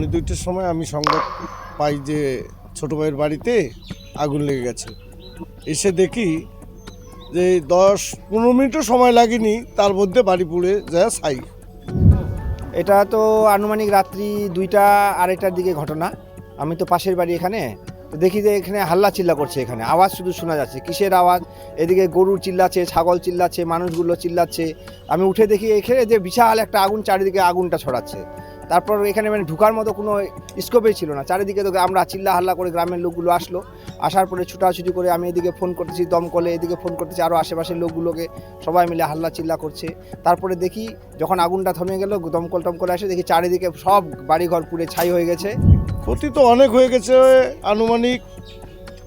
পৌনে দুইটার সময় আমি সংবাদ পাই যে ছোট ভাইয়ের বাড়িতে আগুন লেগে গেছে। এসে দেখি যে দশ পনেরো মিনিটও সময় লাগেনি, তার মধ্যে বাড়ি পুড়ে যায় ছাই। এটা তো আনুমানিক রাত্রি দুইটা আড়াইটার দিকে ঘটনা। আমি তো পাশের বাড়ি এখানে দেখি যে এখানে হাল্লা চিল্লা করছে এখানে। আওয়াজ শুধু শোনা যাচ্ছে, কিসের আওয়াজ? এদিকে গরু চিল্লাচ্ছে, ছাগল চিল্লাচ্ছে, মানুষগুলো চিল্লাচ্ছে। আমি উঠে দেখি এখানে যে বিশাল একটা আগুন, চারিদিকে আগুনটা ছড়াচ্ছে। তারপর এখানে মানে ঢুকার মতো কোনো স্কোপই ছিল না। চারিদিকে তো আমরা চিল্লা হাল্লা করে গ্রামের লোকগুলো আসলো। আসার পরে ছুটাছুটি করে আমি এদিকে ফোন করতেছি, দমকলে এদিকে ফোন করতেছি আরও আশেপাশের লোকগুলোকে সবাই মিলে হাল্লা চিল্লা করছে। তারপরে দেখি যখন আগুনটা থমে গেল, দমকল টমকলে আসে, দেখি চারিদিকে সব বাড়িঘর পুড়ে ছাই হয়ে গেছে। ক্ষতি তো অনেক হয়ে গেছে, আনুমানিক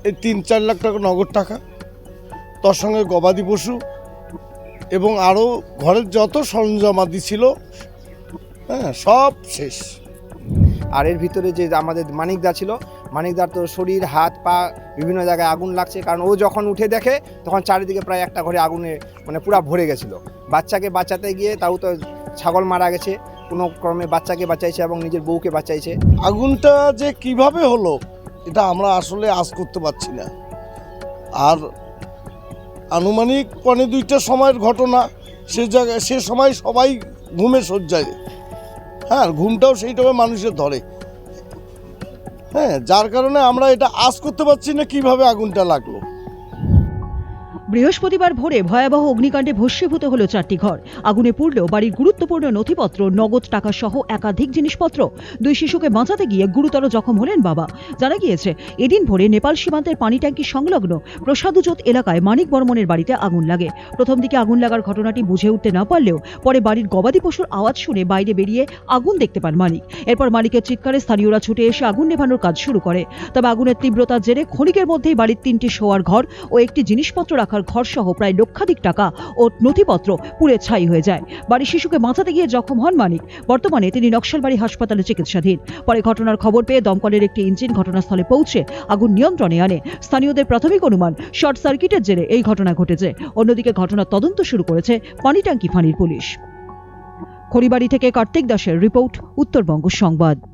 এই তিন চার লাখ টাকা নগদ টাকা। তার সঙ্গে গবাদি পশু এবং আরও ঘরের যত সরঞ্জামাদি ছিল হ্যাঁ সব শেষ। আর এর ভিতরে যে আমাদের মানিকদা ছিল, মানিকদার তো শরীর, হাত, পা বিভিন্ন জায়গায় আগুন লাগছে, কারণ ও যখন উঠে দেখে, তখন চারিদিকে প্রায় একটা ঘরে আগুনে মানে পুরো ভরে গেছিল। বাচ্চাকে বাঁচাতে গিয়ে তাও তো ছাগল মারা গেছে। কোনো ক্রমে বাচ্চাকে বাঁচাইছে এবং নিজের বউকে বাঁচাইছে। আগুনটা যে কীভাবে হলো, এটা আমরা আসলে আজ করতে পারছি না। আর আনুমানিক পনে দুইটার সময়ের ঘটনা, সে জায়গায়, সে সময় সবাই ঘুমে সজ্জায় হ্যাঁ ঘুমটাও সেই মানুষের ধরে। হ্যাঁ যার কারণে আমরা এটা আশ করতে পারছি না কীভাবে আগুনটা লাগল। বৃহস্পতিবার ভোরে ভয়াবহ অগ্নিকাণ্ডে ভস্মীভূত হলো চারটি ঘর। আগুনে পুড়লেও বাড়ির গুরুত্বপূর্ণ নথিপত্র, নগদ টাকা সহ একাধিক জিনিসপত্র। দুই শিশুকে বাঁচাতে গিয়ে গুরুতর জখম হলেন বাবা। জানা গিয়েছে, এদিন ভোরে নেপাল সীমান্তের পানি ট্যাঙ্কি সংলগ্ন প্রসাদুজোত এলাকায় মানিক বর্মনের বাড়িতে আগুন লাগে। প্রথম দিকে আগুন লাগার ঘটনাটি বুঝে উঠতে না পারলেও পরে বাড়ির গবাদি পশুর আওয়াজ শুনে বাইরে বেরিয়ে আগুন দেখতে পান মানিক। এরপর মালিকের চিৎকারে স্থানীয়রা ছুটে এসে আগুন নেভানোর কাজ শুরু করে। তবে আগুনের তীব্রতার জেরে ক্ষণিকের মধ্যেই বাড়ির তিনটি শোয়ার ঘর ও একটি জিনিসপত্র রাখার ঘর সহ প্রায় লক্ষাধিক টাকা ও নথিপত্র পুড়ে ছাই হয়ে যায়। বাড়ির শিশুকে বাঁচাতে গিয়ে জখম হন মানিক। বর্তমানে তিনি নকশালবাড়ি হাসপাতালে চিকিৎসাধীন। পরে ঘটনার খবর পেয়ে দমকলের একটি ইঞ্জিন ঘটনাস্থলে পৌঁছে আগুন নিয়ন্ত্রণে আনে। স্থানীয়দের প্রাথমিক অনুমান, শর্ট সার্কিটের জেরে এই ঘটনা ঘটেছে। অন্যদিকে ঘটনার তদন্ত শুরু করেছে পানিট্যাঙ্কি ফাঁড়ির পুলিশ। খড়িবাড়ি থেকে কার্তিক দাসের রিপোর্ট, উত্তরবঙ্গ সংবাদ।